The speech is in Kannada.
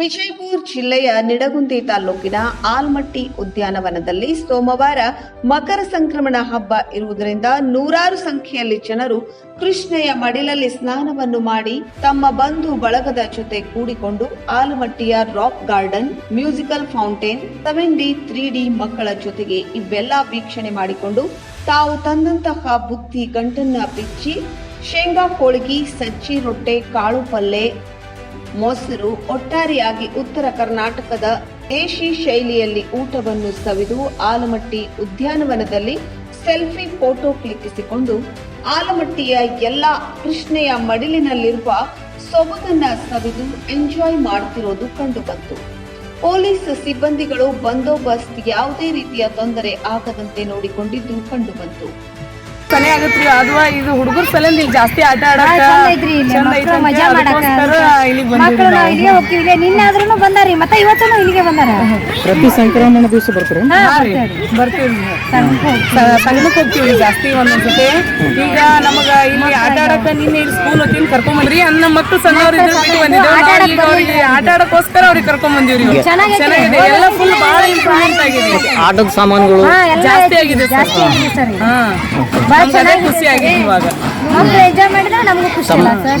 ವಿಜಯಪುರ ಜಿಲ್ಲೆಯ ನಿಡಗುಂದಿ ತಾಲೂಕಿನ ಆಲ್ಮಟ್ಟಿ ಉದ್ಯಾನವನದಲ್ಲಿ ಸೋಮವಾರ ಮಕರ ಸಂಕ್ರಮಣ ಹಬ್ಬ ಇರುವುದರಿಂದ ನೂರಾರು ಸಂಖ್ಯೆಯಲ್ಲಿ ಜನರು ಕೃಷ್ಣೆಯ ಮಡಿಲಲ್ಲಿ ಸ್ನಾನವನ್ನು ಮಾಡಿ ತಮ್ಮ ಬಂಧು ಬಳಗದ ಜೊತೆ ಕೂಡಿಕೊಂಡು ಆಲಮಟ್ಟಿಯ rock garden, musical fountain, seven D, three D ಮಕ್ಕಳ ಜೊತೆಗೆ ಇವೆಲ್ಲ ವೀಕ್ಷಣೆ ಮಾಡಿಕೊಂಡು ತಾವು ತಂದಂತಹ ಬುತ್ತಿ ಗಂಟನ್ನ ಬಿಚ್ಚಿ ಶೇಂಗಾ ಹೋಳಿಗೆ ಸಜ್ಜಿ ರೊಟ್ಟೆ, ಕಾಳು ಪಲ್ಲೆ ಮೊಸರು ಒಟ್ಟಾರೆಯಾಗಿ ಉತ್ತರ ಕರ್ನಾಟಕದ ದೇಶಿ ಶೈಲಿಯಲ್ಲಿ ಊಟವನ್ನು ಸವಿದು ಆಲಮಟ್ಟಿ ಉದ್ಯಾನವನದಲ್ಲಿ ಸೆಲ್ಫಿ ಫೋಟೋ ಕ್ಲಿಕ್ಕಿಸಿಕೊಂಡು ಆಲಮಟ್ಟಿಯ ಎಲ್ಲ ಕೃಷ್ಣೆಯ ಮಡಿಲಿನಲ್ಲಿರುವ ಸೊಬಗನ್ನ ಸವಿದು ಎಂಜಾಯ್ ಮಾಡ್ತಿರೋದು ಕಂಡುಬಂತು ಪೊಲೀಸ್ ಸಿಬ್ಬಂದಿಗಳು ಬಂದೋಬಸ್ತ್ ಯಾವುದೇ ರೀತಿಯ ತೊಂದರೆ ಆಗದಂತೆ ನೋಡಿಕೊಂಡಿದ್ದು ಕಂಡುಬಂತು ಸನೆ ಆಗತ್ರಿ ಅದು ಇದು ಹುಡುಗರ ಸಲಿಂದ ಜಾಸ್ತಿ ಆಟ ಆಡಕ ಚಂದ ಐತ್ರಿ ಇಲ್ಲಿ ಚಂದ ಮಜಾ ಮಾಡಕ ಅದಕ್ಕೋಸ್ಕರ ಇಲ್ಲಿಗೆ ಮಕ್ಕಳು ಬಂದಿವಿ ನಾವು ಇಲ್ಲಿಗೆ ಹೋಗ್ತೀವಿ ಇಲ್ಲೇ ನಿನ್ನಾದ್ರೂ ಬಂದಾರಿ ಮತ್ತೆ ಇವತ್ತೂ ಇಲ್ಲಿಗೆ ಬಂದಾರ? ಪ್ರತಿ ಸಂಕ್ರಮಣ ದಿವಸ ಬರ್ತಾರೆ. ಬರ್ತೀವಿ ಸಂಘಕ್ಕೆ ಹೋಗ್ತೀವಿ. ಜಾಸ್ತಿ ಒಂದೊಂದ್ಸತಿ. ಈಗ ನಮಗ ಇಲ್ಲಿ ಆಟ ಆಡಕ ನಿನ್ನೆ ಇಲ್ಲಿ ಸ್ಕೂಲ್ ಹೋಗ್ತೀನಿ ಕರ್ಕೊಂಡ್ ಬಂದ್ರಿ ಅನ್ನ ಮಕ್ಕಳು ಸಣ್ಣವ್ರು ಇದ್ರು ಬಂದಿದ್ದೇವೆ ಅವ್ರಿಗೆ ಆಟ ಆಡಕ್ಕೋಸ್ಕರ ಅವ್ರಿಗೆ. ಚೆನ್ನಾಗಿದೆ. ಎಲ್ಲ ಫುಲ್ ಬಹಳ ಇಂಪ್ರೂವ್ಮೆಂಟ್ ಆಗಿದೆ. ಆಟದ ಸಾಮಾನುಗಳು ಜಾಸ್ತಿ ಆಗಿದೆ ಜಾಸ್ತಿ ಆಗಿದೆ ಸರ್. ಹಾ. ಖುಷಿ ಆಗಿದೆ ಇವಾಗ. ಎಂಜಾಯ್ ಮಾಡಿದ್ರೆ ನಮಗೂ ಖುಷಿ ಅಲ್ಲ ಸರ್.